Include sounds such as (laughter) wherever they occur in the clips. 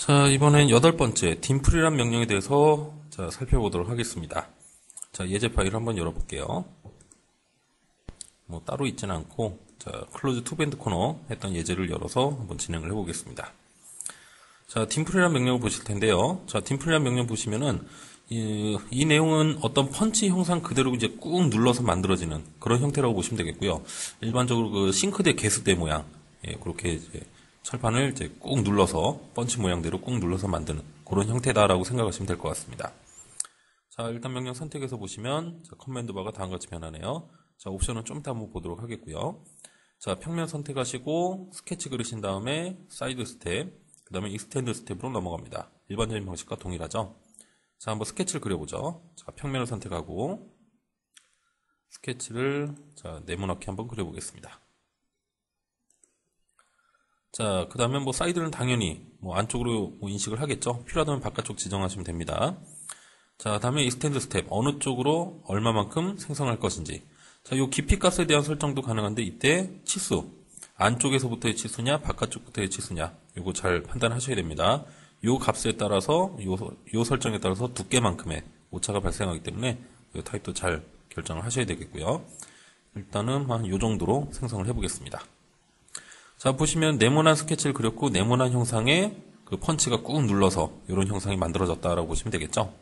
자, 이번엔 여덟 번째, 딤플이란 명령에 대해서 자, 살펴보도록 하겠습니다. 자, 예제 파일을 한번 열어볼게요. 뭐, 따로 있지는 않고, 자, 클로즈 투밴드 코너 했던 예제를 열어서 한번 진행을 해보겠습니다. 자, 딤플이란 명령을 보실 텐데요. 자, 딤플이란 명령 보시면은, 이, 이 내용은 어떤 펀치 형상 그대로 이제 꾹 눌러서 만들어지는 그런 형태라고 보시면 되겠고요. 일반적으로 그 싱크대 개수대 모양, 예, 그렇게 이제 철판을 이제 꾹 눌러서 펀치 모양대로 꾹 눌러서 만드는 그런 형태다라고 생각하시면 될 것 같습니다. 자, 일단 명령 선택해서 보시면 자, 커맨드 바가 다음과 같이 변하네요. 자, 옵션은 좀 이따 한번 보도록 하겠고요. 자, 평면 선택하시고 스케치 그리신 다음에 사이드 스텝, 그 다음에 익스텐드 스텝으로 넘어갑니다. 일반적인 방식과 동일하죠. 자, 한번 스케치를 그려보죠. 자, 평면을 선택하고 스케치를 자, 네모나게 한번 그려보겠습니다. 자, 그 다음에 뭐 사이드는 당연히 뭐 안쪽으로 뭐 인식을 하겠죠. 필요하다면 바깥쪽 지정하시면 됩니다. 자, 다음에 익스텐드 스텝. 어느 쪽으로 얼마만큼 생성할 것인지. 자, 요 깊이 값에 대한 설정도 가능한데 이때 치수. 안쪽에서부터의 치수냐, 바깥쪽부터의 치수냐. 요거 잘 판단하셔야 됩니다. 요 값에 따라서, 요, 요 설정에 따라서 두께만큼의 오차가 발생하기 때문에 요 타입도 잘 결정을 하셔야 되겠고요. 일단은 한 요 정도로 생성을 해보겠습니다. 자, 보시면 네모난 스케치를 그렸고 네모난 형상에 그 펀치가 꾹 눌러서 이런 형상이 만들어졌다라고 보시면 되겠죠.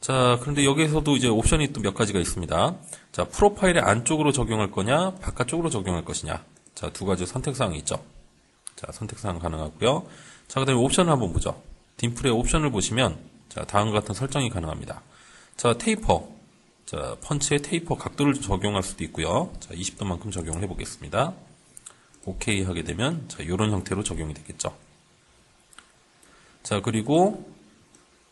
자, 그런데 여기에서도 이제 옵션이 또 몇 가지가 있습니다. 자, 프로파일의 안쪽으로 적용할 거냐, 바깥쪽으로 적용할 것이냐. 자, 두 가지 선택사항이 있죠. 자, 선택사항 가능하고요. 자, 그 다음에 옵션을 한번 보죠. 딤플의 옵션을 보시면, 자, 다음과 같은 설정이 가능합니다. 자, 테이퍼. 자, 펀치의 테이퍼 각도를 적용할 수도 있고요. 자, 20도만큼 적용을 해보겠습니다. OK 하게 되면, 자, 이런 형태로 적용이 되겠죠. 자, 그리고,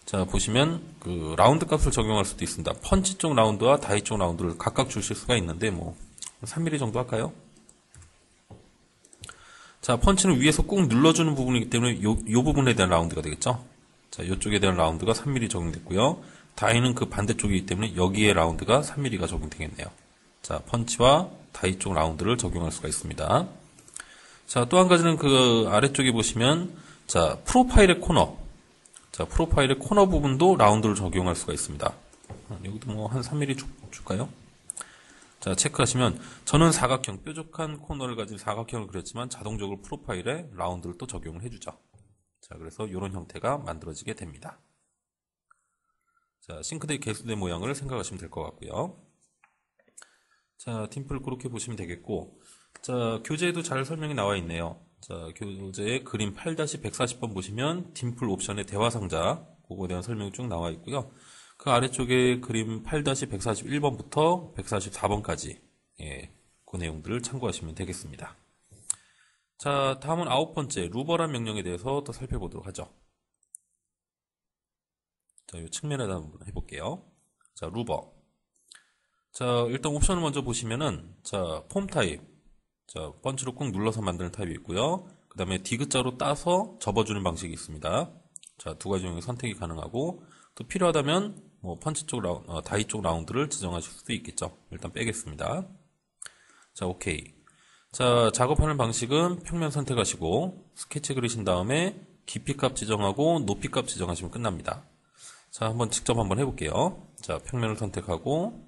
자, 보시면, 그, 라운드 값을 적용할 수도 있습니다. 펀치 쪽 라운드와 다이 쪽 라운드를 각각 주실 수가 있는데, 뭐, 3mm 정도 할까요? 자, 펀치는 위에서 꾹 눌러주는 부분이기 때문에 요, 요 부분에 대한 라운드가 되겠죠? 자, 요쪽에 대한 라운드가 3mm 적용됐고요. 다이는 그 반대쪽이기 때문에 여기에 라운드가 3mm가 적용되겠네요. 자, 펀치와 다이 쪽 라운드를 적용할 수가 있습니다. 자, 또 한 가지는 그 아래쪽에 보시면, 자, 프로파일의 코너. 자, 프로파일의 코너 부분도 라운드를 적용할 수가 있습니다. 여기도 뭐 한 3mm 줄, 줄까요? 자, 체크하시면 저는 사각형, 뾰족한 코너를 가진 사각형을 그렸지만 자동적으로 프로파일에 라운드를 또 적용을 해주죠. 자, 그래서 이런 형태가 만들어지게 됩니다. 자, 싱크대 개수대 모양을 생각하시면 될 것 같고요. 자, 딤플 그렇게 보시면 되겠고, 자, 교재에도 잘 설명이 나와 있네요. 자, 교재의 그림 8-140번 보시면 딤플 옵션의 대화 상자, 그거에 대한 설명이 쭉 나와 있고요. 그 아래쪽에 그림 8-141번부터 144번까지, 예, 그 내용들을 참고하시면 되겠습니다. 자, 다음은 아홉 번째, 루버란 명령에 대해서 더 살펴보도록 하죠. 자, 이 측면에다 한번 해볼게요. 자, 루버. 자, 일단 옵션을 먼저 보시면은, 자, 폼 타입. 자, 펀치로 꾹 눌러서 만드는 타입이 있고요. 그 다음에 디귿자로 따서 접어주는 방식이 있습니다. 자, 두 가지 중에 선택이 가능하고, 또 필요하다면, 뭐, 펀치 쪽 라운드, 어, 다이 쪽 라운드를 지정하실 수도 있겠죠. 일단 빼겠습니다. 자, 오케이. 자, 작업하는 방식은 평면 선택하시고, 스케치 그리신 다음에, 깊이 값 지정하고, 높이 값 지정하시면 끝납니다. 자, 한번 직접 한번 해볼게요. 자, 평면을 선택하고,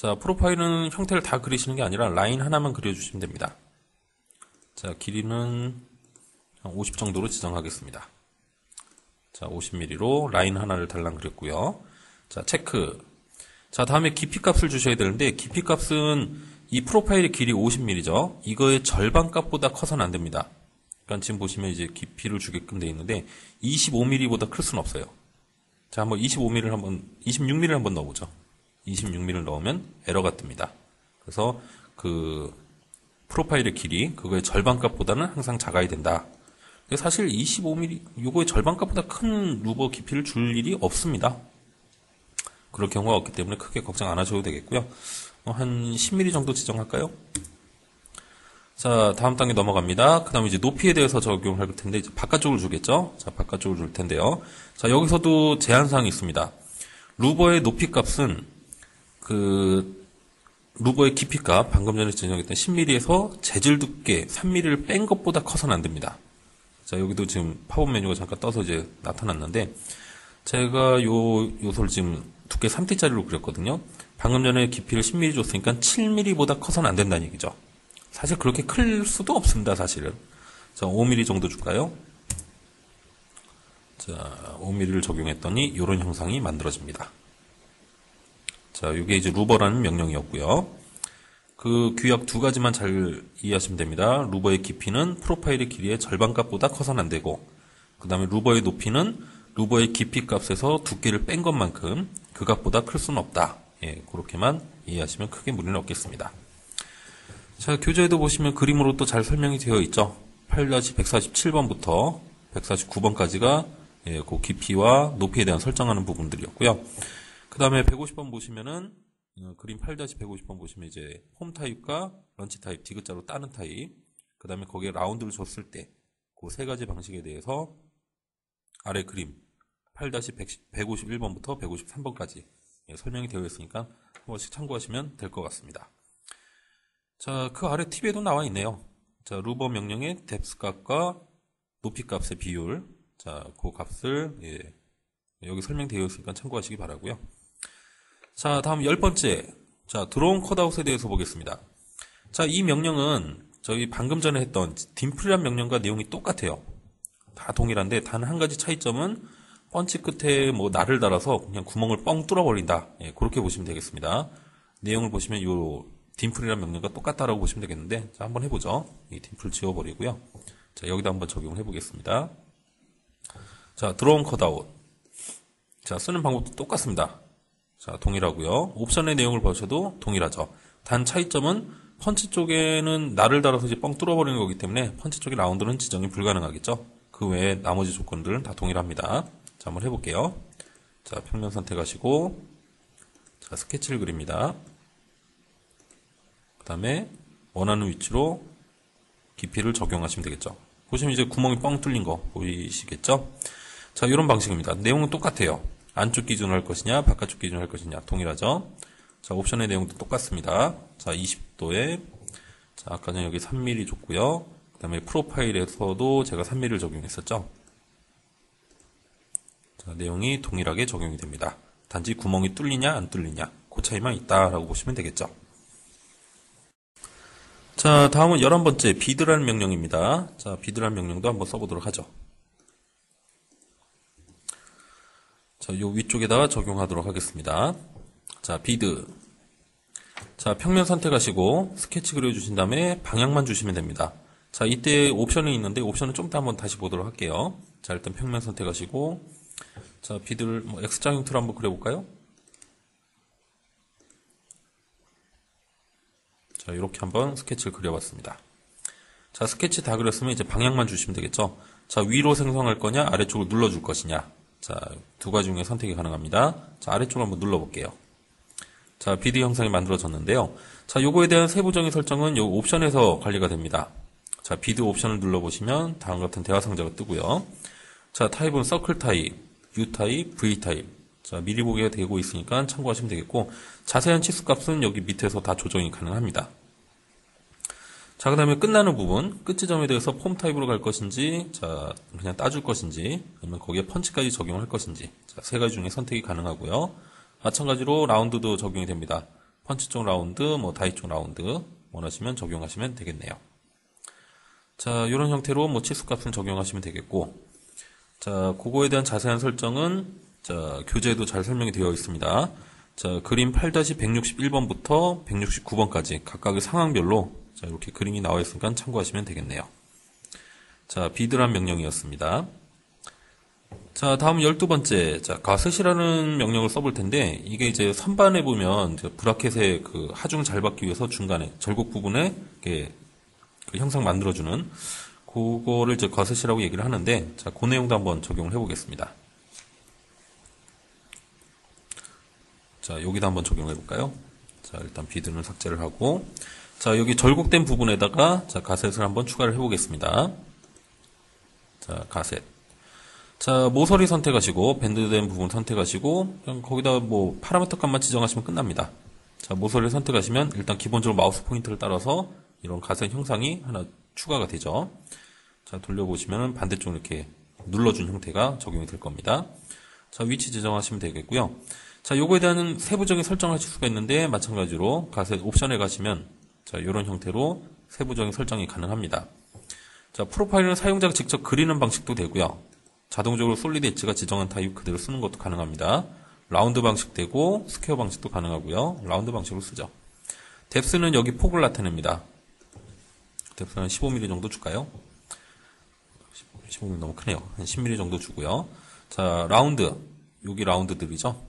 자, 프로파일은 형태를 다 그리시는 게 아니라 라인 하나만 그려주시면 됩니다. 자, 길이는 50 정도로 지정하겠습니다. 자, 50mm로 라인 하나를 달랑 그렸고요. 자, 체크. 자, 다음에 깊이 값을 주셔야 되는데, 깊이 값은 이 프로파일의 길이 50mm죠. 이거의 절반 값보다 커서는 안 됩니다. 그러니까 지금 보시면 이제 깊이를 주게끔 되어 있는데, 25mm보다 클 수는 없어요. 자, 한번 25mm를 한번, 26mm를 한번 넣어보죠. 26mm를 넣으면 에러가 뜹니다. 그래서 그 프로파일의 길이 그거의 절반 값보다는 항상 작아야 된다. 사실 25mm 이거의 절반 값보다 큰 루버 깊이를 줄 일이 없습니다. 그럴 경우가 없기 때문에 크게 걱정 안 하셔도 되겠고요. 한 10mm 정도 지정할까요? 자, 다음 단계 넘어갑니다. 그 다음에 이제 높이에 대해서 적용할 텐데, 이제 바깥쪽을 주겠죠? 자, 바깥쪽을 줄 텐데요. 자, 여기서도 제한사항이 있습니다. 루버의 높이 값은 그 루버의 깊이값 방금 전에 지정했던 10mm에서 재질 두께 3mm를 뺀 것보다 커서는 안 됩니다. 자, 여기도 지금 팝업 메뉴가 잠깐 떠서 이제 나타났는데, 제가 요 요소를 지금 두께 3T짜리로 그렸거든요. 방금 전에 깊이를 10mm 줬으니까 7mm보다 커서는 안 된다는 얘기죠. 사실 그렇게 클 수도 없습니다, 사실은. 자, 5mm 정도 줄까요? 자, 5mm를 적용했더니 이런 형상이 만들어집니다. 자, 이게 이제 루버라는 명령이었고요. 그 규약 두 가지만 잘 이해하시면 됩니다. 루버의 깊이는 프로파일의 길이의 절반값보다 커서는 안 되고, 그 다음에 루버의 높이는 루버의 깊이 값에서 두께를 뺀 것만큼 그 값보다 클 수는 없다. 예, 그렇게만 이해하시면 크게 무리는 없겠습니다. 자, 교재에도 보시면 그림으로 또 잘 설명이 되어 있죠. 8-147번부터 149번까지가 예, 그 깊이와 높이에 대한 설정하는 부분들이었고요. 그 다음에 150번 보시면은 어, 그림 8-150번 보시면 이제 홈 타입과 런치 타입, 디귿자로 따는 타입, 그 다음에 거기에 라운드를 줬을 때 그 세 가지 방식에 대해서 아래 그림 8-151번부터 153번까지 예, 설명이 되어 있으니까 한 번씩 참고하시면 될 것 같습니다. 자, 그 아래 팁에도 나와 있네요. 자, 루버 명령의 뎁스 값과 높이 값의 비율. 자, 그 값을 예, 여기 설명되어 있으니까 참고하시기 바라고요. 자, 다음 열 번째. 자, 드로운 컷아웃에 대해서 보겠습니다. 자, 이 명령은 저희 방금 전에 했던 딤플이란 명령과 내용이 똑같아요. 다 동일한데 단 한 가지 차이점은 펀치 끝에 뭐 날을 달아서 그냥 구멍을 뻥 뚫어버린다. 예, 그렇게 보시면 되겠습니다. 내용을 보시면 요 딤플이란 명령과 똑같다라고 보시면 되겠는데 자 한번 해보죠. 이 딤플 지워버리고요. 자 여기다 한번 적용을 해보겠습니다. 자 드로운 컷아웃. 자 쓰는 방법도 똑같습니다. 자 동일하고요. 옵션의 내용을 보셔도 동일하죠. 단 차이점은 펀치 쪽에는 날을 달아서 이제 뻥 뚫어버리는 거기 때문에 펀치 쪽의 라운드는 지정이 불가능하겠죠. 그 외에 나머지 조건들은 다 동일합니다. 자, 한번 해볼게요. 자, 평면 선택하시고, 자, 스케치를 그립니다. 그 다음에 원하는 위치로 깊이를 적용하시면 되겠죠. 보시면 이제 구멍이 뻥 뚫린 거 보이시겠죠? 자, 이런 방식입니다. 내용은 똑같아요. 안쪽 기준으로 할 것이냐, 바깥쪽 기준으로 할 것이냐, 동일하죠? 자, 옵션의 내용도 똑같습니다. 자, 20도에, 자, 아까 전 여기 3mm 줬고요. 그 다음에 프로파일에서도 제가 3mm를 적용했었죠? 자, 내용이 동일하게 적용이 됩니다. 단지 구멍이 뚫리냐, 안 뚫리냐, 그 차이만 있다라고 보시면 되겠죠? 자, 다음은 11번째, 비드라는 명령입니다. 자, 비드라는 명령도 한번 써보도록 하죠. 자, 요 위쪽에다가 적용하도록 하겠습니다. 자, 비드. 자, 평면 선택하시고 스케치 그려주신 다음에 방향만 주시면 됩니다. 자, 이때 옵션이 있는데 옵션은 좀 이따 한번 다시 보도록 할게요. 자, 일단 평면 선택하시고 자, 비드를 뭐 X자 형태로 한번 그려볼까요? 자, 이렇게 한번 스케치를 그려봤습니다. 자, 스케치 다 그렸으면 이제 방향만 주시면 되겠죠. 자, 위로 생성할 거냐, 아래쪽으로 눌러줄 것이냐. 자, 두 가지 중에 선택이 가능합니다. 자, 아래쪽으로 한번 눌러볼게요. 자, 비드 형상이 만들어졌는데요. 자, 요거에 대한 세부적인 설정은 요 옵션에서 관리가 됩니다. 자, 비드 옵션을 눌러보시면 다음 같은 대화 상자가 뜨고요. 자, 타입은 서클 타입, U 타입, V 타입. 자, 미리 보기가 되고 있으니까 참고하시면 되겠고, 자세한 치수 값은 여기 밑에서 다 조정이 가능합니다. 자, 그 다음에 끝나는 부분, 끝 지점에 대해서 폼 타입으로 갈 것인지, 자, 그냥 따줄 것인지, 아니면 거기에 펀치까지 적용할 것인지, 자, 세 가지 중에 선택이 가능하고요. 마찬가지로 라운드도 적용이 됩니다. 펀치 쪽 라운드, 뭐 다이 쪽 라운드, 원하시면 적용하시면 되겠네요. 자, 이런 형태로 뭐 치수 값은 적용하시면 되겠고, 자, 그거에 대한 자세한 설정은, 자, 교재에도 잘 설명이 되어 있습니다. 자, 그림 8-161번부터 169번까지 각각의 상황별로 자, 이렇게 그림이 나와 있으니까 참고하시면 되겠네요. 자, 비드란 명령이었습니다. 자, 다음 12번째. 자, 가셋이라는 명령을 써볼 텐데, 이게 이제 선반에 보면, 브라켓의 그 하중 잘 받기 위해서 중간에, 절곡 부분에, 이렇게 그 형상 만들어주는, 그거를 이제 가셋이라고 얘기를 하는데, 자, 그 내용도 한번 적용을 해보겠습니다. 자, 여기다 한번 적용해 볼까요? 자, 일단 비드는 삭제를 하고, 자, 여기 절곡된 부분에다가, 자, 가셋을 한번 추가를 해보겠습니다. 자, 가셋. 자, 모서리 선택하시고, 밴드된 부분 선택하시고, 그냥 거기다 뭐, 파라미터 값만 지정하시면 끝납니다. 자, 모서리를 선택하시면, 일단 기본적으로 마우스 포인트를 따라서, 이런 가셋 형상이 하나 추가가 되죠. 자, 돌려보시면은 반대쪽 이렇게 눌러준 형태가 적용이 될 겁니다. 자, 위치 지정하시면 되겠고요. 자, 요거에 대한 세부적인 설정을 하실 수가 있는데, 마찬가지로 가세 옵션에 가시면, 자, 이런 형태로 세부적인 설정이 가능합니다. 자, 프로파일은 사용자가 직접 그리는 방식도 되고요. 자동적으로 솔리드 엣지가 지정한 타입 그대로 쓰는 것도 가능합니다. 라운드 방식 되고, 스퀘어 방식도 가능하고요. 라운드 방식으로 쓰죠. 뎁스는 여기 폭을 나타냅니다. 뎁스는 15mm 정도 줄까요? 15mm 너무 크네요. 한 10mm 정도 주고요. 자, 라운드. 여기 라운드들이죠.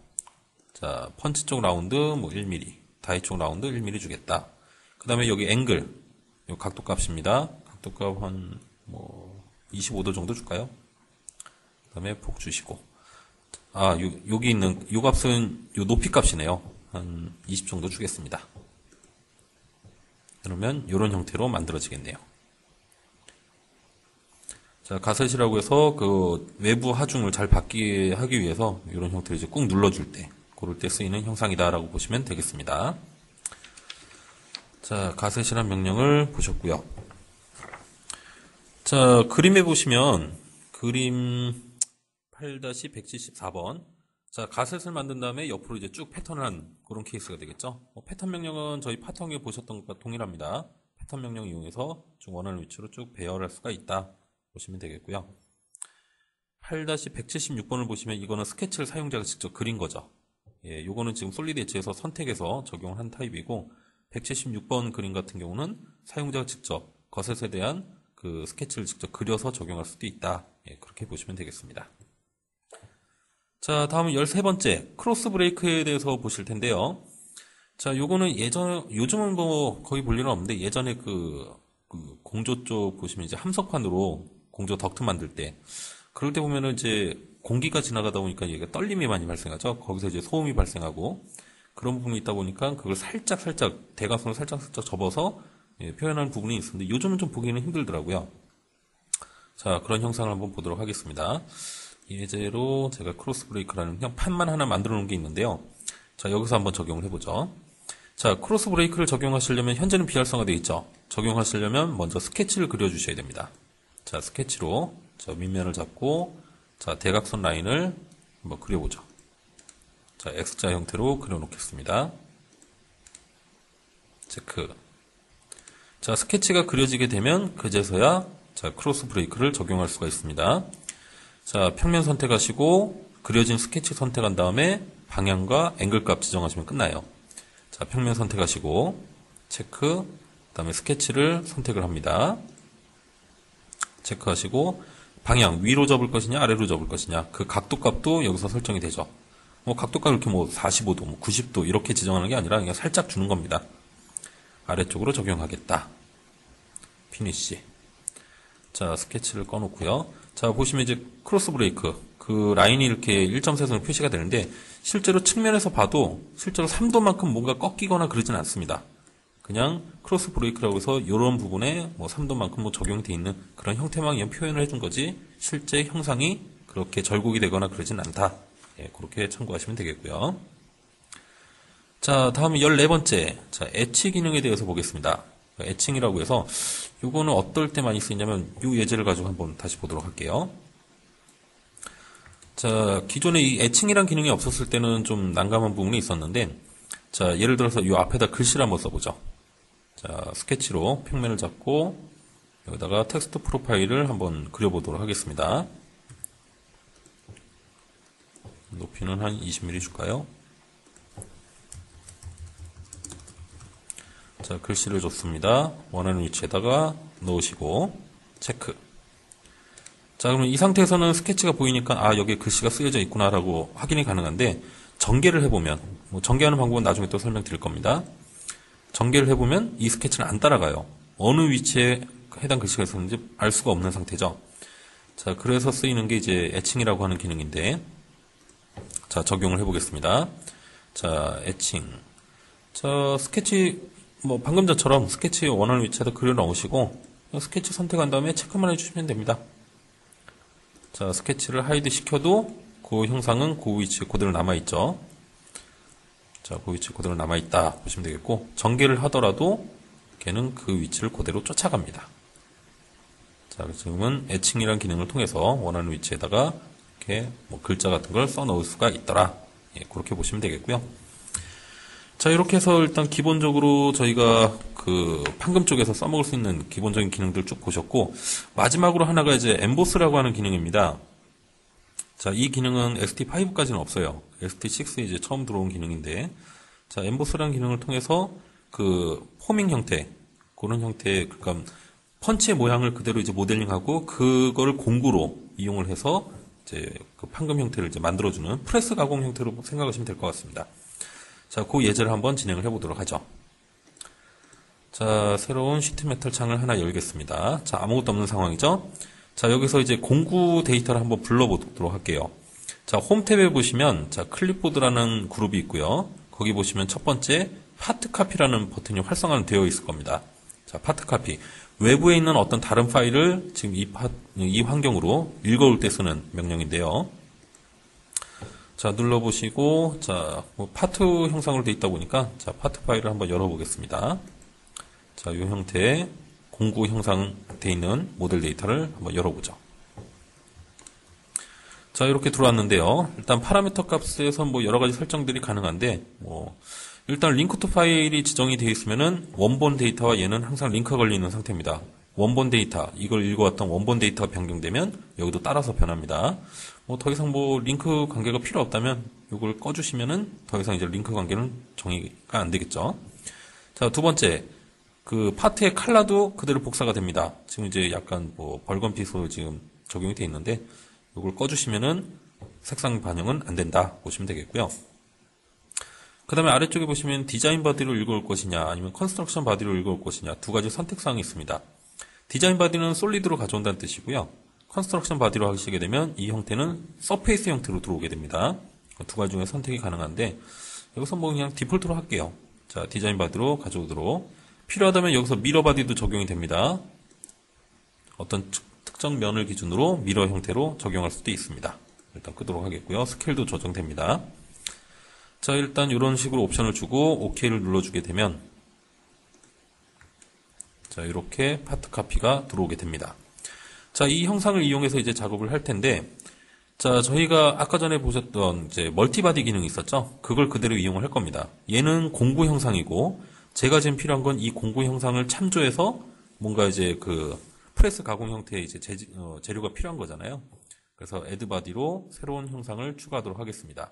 자, 펀치 쪽 라운드 뭐 1mm, 다이 쪽 라운드 1mm 주겠다. 그 다음에 여기 앵글. 요 각도 값입니다. 각도 값 한 뭐 25도 정도 줄까요? 그 다음에 폭 주시고. 아, 요, 여기 있는 요 값은 요 높이 값이네요. 한 20 정도 주겠습니다. 그러면 이런 형태로 만들어지겠네요. 자, 가셋이라고 해서 그 외부 하중을 잘 받게 하기 위해서 이런 형태를 이제 꾹 눌러줄 때, 그럴 때 쓰이는 형상이다라고 보시면 되겠습니다. 자, 가셋이란 명령을 보셨고요. 자, 그림에 보시면 그림 8-174번 자, 가셋을 만든 다음에 옆으로 이제 쭉 패턴을 한 그런 케이스가 되겠죠. 뭐 패턴 명령은 저희 파통에 보셨던 것과 동일합니다. 패턴 명령 이용해서 쭉 원하는 위치로 쭉 배열할 수가 있다. 보시면 되겠고요. 8-176번을 보시면 이거는 스케치를 사용자가 직접 그린 거죠. 예, 요거는 지금 솔리드 엣지에서 선택해서 적용을 한 타입이고 176번 그림 같은 경우는 사용자가 직접 거셋에 대한 그 스케치를 직접 그려서 적용할 수도 있다. 예, 그렇게 보시면 되겠습니다. 자, 다음은 13번째, 크로스 브레이크에 대해서 보실 텐데요. 자, 요거는 예전, 요즘은 뭐 거의 볼 일은 없는데 예전에 그, 그 공조 쪽 보시면 이제 함석판으로 공조 덕트 만들 때, 그럴 때 보면은 이제 공기가 지나가다 보니까 얘가 떨림이 많이 발생하죠. 거기서 이제 소음이 발생하고, 그런 부분이 있다 보니까 그걸 살짝 살짝, 대각선을 살짝 살짝 접어서 예, 표현하는 부분이 있었는데 요즘은 좀 보기는 힘들더라고요. 자, 그런 형상을 한번 보도록 하겠습니다. 예제로 제가 크로스 브레이크라는 그냥 판만 하나 만들어 놓은 게 있는데요. 자, 여기서 한번 적용을 해보죠. 자, 크로스 브레이크를 적용하시려면 현재는 비활성화 되어 있죠. 적용하시려면 먼저 스케치를 그려주셔야 됩니다. 자, 스케치로 자, 밑면을 잡고 자, 대각선 라인을 한번 그려보죠. 자, X자 형태로 그려놓겠습니다. 체크. 자, 스케치가 그려지게 되면 그제서야 자, 크로스 브레이크를 적용할 수가 있습니다. 자, 평면 선택하시고 그려진 스케치 선택한 다음에 방향과 앵글 값 지정하시면 끝나요. 자, 평면 선택하시고 체크, 그 다음에 스케치를 선택을 합니다. 체크하시고 방향 위로 접을 것이냐 아래로 접을 것이냐 그 각도 값도 여기서 설정이 되죠. 뭐 각도 값 이렇게 뭐 45도, 뭐 90도 이렇게 지정하는 게 아니라 그냥 살짝 주는 겁니다. 아래쪽으로 적용하겠다. 피니시. 자, 스케치를 꺼놓고요. 자, 보시면 이제 크로스 브레이크. 그 라인이 이렇게 1.4선으로 표시가 되는데, 실제로 측면에서 봐도 실제로 3도만큼 뭔가 꺾이거나 그러진 않습니다. 그냥 크로스 브레이크라고 해서 이런 부분에 뭐 3도만큼 뭐 적용이 돼 있는 그런 형태만 표현을 해준 거지, 실제 형상이 그렇게 절곡이 되거나 그러진 않다. 예, 그렇게 참고하시면 되겠고요. 자, 다음 14번째. 자, 엣치 기능에 대해서 보겠습니다. 애칭이라고 해서 이거는 어떨 때 많이 쓰이냐면 이 예제를 가지고 한번 다시 보도록 할게요. 자, 기존에 이 애칭이란 기능이 없었을 때는 좀 난감한 부분이 있었는데 자, 예를 들어서 이 앞에다 글씨를 한번 써보죠. 자, 스케치로 평면을 잡고 여기다가 텍스트 프로파일을 한번 그려보도록 하겠습니다. 높이는 한 20mm 줄까요? 자, 글씨를 줬습니다. 원하는 위치에다가 넣으시고 체크. 자, 그러면 이 상태에서는 스케치가 보이니까 아, 여기에 글씨가 쓰여져 있구나라고 확인이 가능한데 전개를 해보면 뭐 전개하는 방법은 나중에 또 설명드릴 겁니다. 전개를 해보면 이 스케치는 안 따라가요. 어느 위치에 해당 글씨가 있었는지 알 수가 없는 상태죠. 자, 그래서 쓰이는 게 이제 애칭이라고 하는 기능인데 자, 적용을 해보겠습니다. 자, 애칭. 자, 스케치 뭐 방금 전처럼 스케치 원하는 위치에다 그려 넣으시고 스케치 선택한 다음에 체크만 해주시면 됩니다. 자 스케치를 하이드 시켜도 그 형상은 그 위치에 그대로 남아있죠. 자, 그 위치에 그대로 남아있다 보시면 되겠고 전개를 하더라도 걔는 그 위치를 그대로 쫓아갑니다. 자, 지금은 애칭이라는 기능을 통해서 원하는 위치에다가 이렇게 뭐 글자 같은 걸 써 넣을 수가 있더라. 예, 그렇게 보시면 되겠고요. 자, 이렇게 해서 일단 기본적으로 저희가 그 판금 쪽에서 써먹을 수 있는 기본적인 기능들 쭉 보셨고, 마지막으로 하나가 이제 엠보스라고 하는 기능입니다. 자, 이 기능은 ST5까지는 없어요. ST6에 이제 처음 들어온 기능인데, 자, 엠보스라는 기능을 통해서 그 포밍 형태, 그런 형태의, 그러니까 펀치의 모양을 그대로 이제 모델링하고, 그거를 공구로 이용을 해서 이제 그 판금 형태를 이제 만들어주는 프레스 가공 형태로 생각하시면 될 것 같습니다. 자, 그 예제를 한번 진행을 해보도록 하죠. 자, 새로운 시트 메탈 창을 하나 열겠습니다. 자, 아무것도 없는 상황이죠. 자, 여기서 이제 공구 데이터를 한번 불러보도록 할게요. 자, 홈 탭에 보시면, 자, 클립보드라는 그룹이 있고요. 거기 보시면 첫 번째, 파트 카피라는 버튼이 활성화는 되어 있을 겁니다. 자, 파트 카피. 외부에 있는 어떤 다른 파일을 지금 이, 파, 이 환경으로 읽어올 때 쓰는 명령인데요. 자, 눌러보시고, 자, 뭐 파트 형상으로 되어 있다 보니까, 자, 파트 파일을 한번 열어보겠습니다. 자, 이 형태의 공구 형상 되어 있는 모델 데이터를 한번 열어보죠. 자, 이렇게 들어왔는데요. 일단 파라미터 값에서 뭐 여러 가지 설정들이 가능한데, 뭐, 일단 링크 투 파일이 지정이 되어 있으면은 원본 데이터와 얘는 항상 링크가 걸리는 상태입니다. 원본 데이터, 이걸 읽어왔던 원본 데이터가 변경되면 여기도 따라서 변합니다. 뭐 더 이상 뭐 링크 관계가 필요 없다면 이걸 꺼주시면은 더 이상 이제 링크 관계는 정의가 안 되겠죠. 자, 두 번째. 그 파트의 칼라도 그대로 복사가 됩니다. 지금 이제 약간 뭐 벌건핏으로 지금 적용이 되어 있는데 이걸 꺼주시면은 색상 반영은 안 된다 보시면 되겠고요. 그 다음에 아래쪽에 보시면 디자인 바디로 읽어올 것이냐 아니면 컨스트럭션 바디로 읽어올 것이냐 두 가지 선택사항이 있습니다. 디자인 바디는 솔리드로 가져온다는 뜻이고요. 컨스트럭션 바디로 하시게 되면 이 형태는 서페이스 형태로 들어오게 됩니다. 두 가지 중에 선택이 가능한데 여기서 뭐 그냥 디폴트로 할게요. 자 디자인 바디로 가져오도록 필요하다면 여기서 미러 바디도 적용이 됩니다. 어떤 특정 면을 기준으로 미러 형태로 적용할 수도 있습니다. 일단 끄도록 하겠고요. 스케일도 조정됩니다. 자, 일단 이런 식으로 옵션을 주고 OK를 눌러주게 되면 자, 이렇게 파트 카피가 들어오게 됩니다. 자, 이 형상을 이용해서 이제 작업을 할 텐데 자, 저희가 아까 전에 보셨던 이제 멀티바디 기능이 있었죠? 그걸 그대로 이용을 할 겁니다. 얘는 공구 형상이고 제가 지금 필요한 건 이 공구 형상을 참조해서 뭔가 이제 그 프레스 가공 형태의 이제 재, 어, 재료가 필요한 거잖아요. 그래서 애드바디로 새로운 형상을 추가하도록 하겠습니다.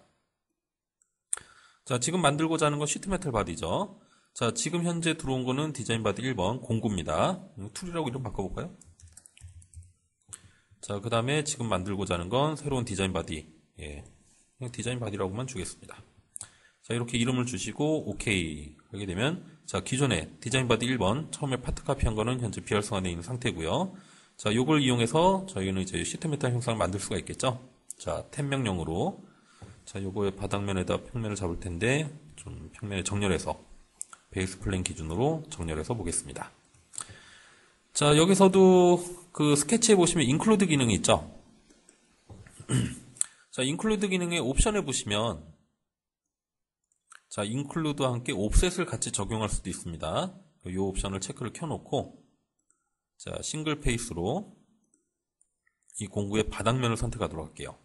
자, 지금 만들고자 하는 건 시트 메탈 바디죠. 자, 지금 현재 들어온 거는 디자인 바디 1번 공구입니다. 툴이라고 이름 바꿔볼까요? 자, 그 다음에 지금 만들고자 하는 건 새로운 디자인 바디. 예. 그냥 디자인 바디라고만 주겠습니다. 자, 이렇게 이름을 주시고, OK 하게 되면, 자, 기존에 디자인 바디 1번, 처음에 파트 카피한 거는 현재 비활성화되어 있는 상태고요 자, 요걸 이용해서 저희는 이제 시트 메탈 형상을 만들 수가 있겠죠? 자, 탭 명령으로, 자, 요거의 바닥면에다 평면을 잡을 텐데, 좀 평면을 정렬해서, 베이스 플랜 기준으로 정렬해서 보겠습니다. 자, 여기서도 그 스케치에 보시면 인클루드 기능이 있죠? (clears throat) 자, 인클루드 기능의 옵션에 보시면 자, include와 함께 offset을 같이 적용할 수도 있습니다. 이 옵션을 체크를 켜놓고 자, 싱글 페이스로 이 공구의 바닥면을 선택하도록 할게요.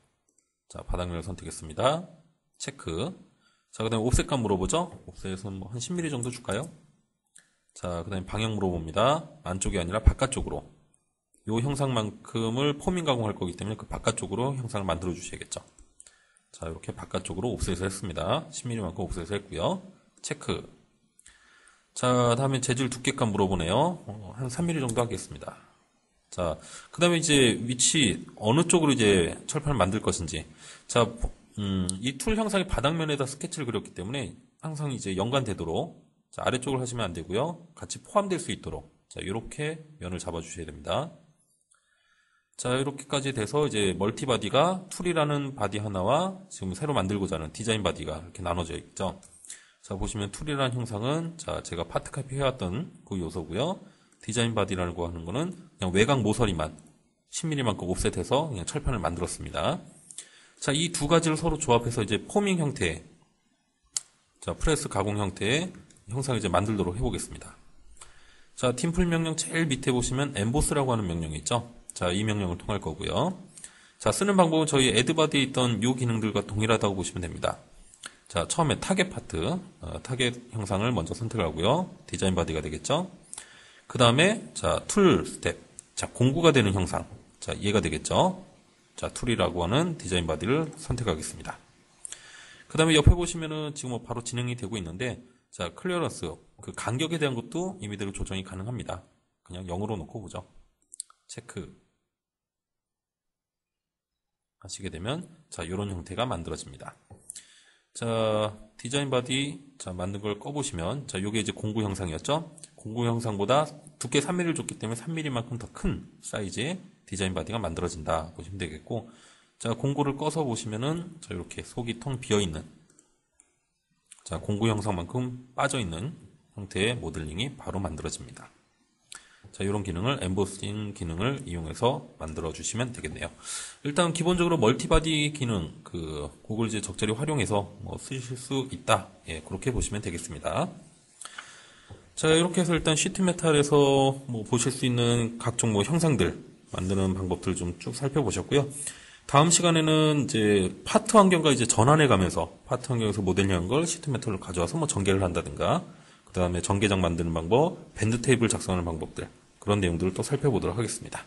자, 바닥면을 선택했습니다. 체크. 자, 그 다음에 옵셋값 물어보죠? 옵셋은 뭐 한 10mm 정도 줄까요? 자, 그 다음에 방향 물어봅니다. 안쪽이 아니라 바깥쪽으로. 이 형상만큼을 포밍 가공할 거기 때문에 그 바깥쪽으로 형상을 만들어 주셔야겠죠. 자, 이렇게 바깥쪽으로 옵셋을 했습니다. 10mm만큼 옵셋을 했고요. 체크. 자, 다음에 재질 두께값 물어보네요. 어, 한 3mm 정도 하겠습니다. 자, 그 다음에 이제 위치, 어느 쪽으로 이제 철판을 만들 것인지. 자, 음, 이 툴 형상이 바닥면에다 스케치를 그렸기 때문에 항상 이제 연관되도록 자, 아래쪽을 하시면 안 되고요. 같이 포함될 수 있도록 자, 이렇게 면을 잡아 주셔야 됩니다. 자, 이렇게까지 돼서 이제 멀티바디가 툴이라는 바디 하나와 지금 새로 만들고자 하는 디자인 바디가 이렇게 나눠져 있죠. 자, 보시면 툴이라는 형상은 자, 제가 파트 카피 해왔던 그 요소고요. 디자인 바디라고 하는 거는 그냥 외곽 모서리만 10mm만큼 옵셋해서 그냥 철판을 만들었습니다. 자, 이 두 가지를 서로 조합해서 이제 포밍 형태, 자, 프레스 가공 형태의 형상을 이제 만들도록 해보겠습니다. 자, 팀플 명령 제일 밑에 보시면 엠보스라고 하는 명령이 있죠. 자, 이 명령을 통할 거고요. 자, 쓰는 방법은 저희 에드바디에 있던 이 기능들과 동일하다고 보시면 됩니다. 자, 처음에 타겟 파트, 어, 타겟 형상을 먼저 선택하고요. 디자인 바디가 되겠죠. 그 다음에, 자, 툴 스텝. 자, 공구가 되는 형상. 자, 이해가 되겠죠. 자, 툴이라고 하는 디자인 바디를 선택하겠습니다. 그 다음에 옆에 보시면은 지금 뭐 바로 진행이 되고 있는데, 자, 클리어런스. 그 간격에 대한 것도 이미대로 조정이 가능합니다. 그냥 0으로 놓고 보죠. 체크. 하시게 되면, 자, 이런 형태가 만들어집니다. 자, 디자인 바디, 자, 만든 걸 꺼보시면, 자, 요게 이제 공구 형상이었죠? 공구 형상보다 두께 3mm를 줬기 때문에 3mm만큼 더 큰 사이즈의 디자인 바디가 만들어진다. 보시면 되겠고, 자, 공구를 꺼서 보시면은, 자, 이렇게 속이 텅 비어 있는, 자, 공구 형상만큼 빠져 있는 형태의 모델링이 바로 만들어집니다. 자, 이런 기능을 엠보싱 기능을 이용해서 만들어 주시면 되겠네요. 일단 기본적으로 멀티바디 기능 그 그걸 이제 적절히 활용해서 뭐 쓰실 수 있다. 예, 그렇게 보시면 되겠습니다. 자, 이렇게 해서 일단 시트 메탈에서 뭐 보실 수 있는 각종 뭐 형상들 만드는 방법들 좀 쭉 살펴보셨고요. 다음 시간에는 이제 파트 환경과 이제 전환해 가면서 파트 환경에서 모델링한 걸 시트 메탈로 가져와서 뭐 전개를 한다든가 그 다음에 전개장 만드는 방법, 밴드 테이블 작성하는 방법들 그런 내용들을 또 살펴보도록 하겠습니다.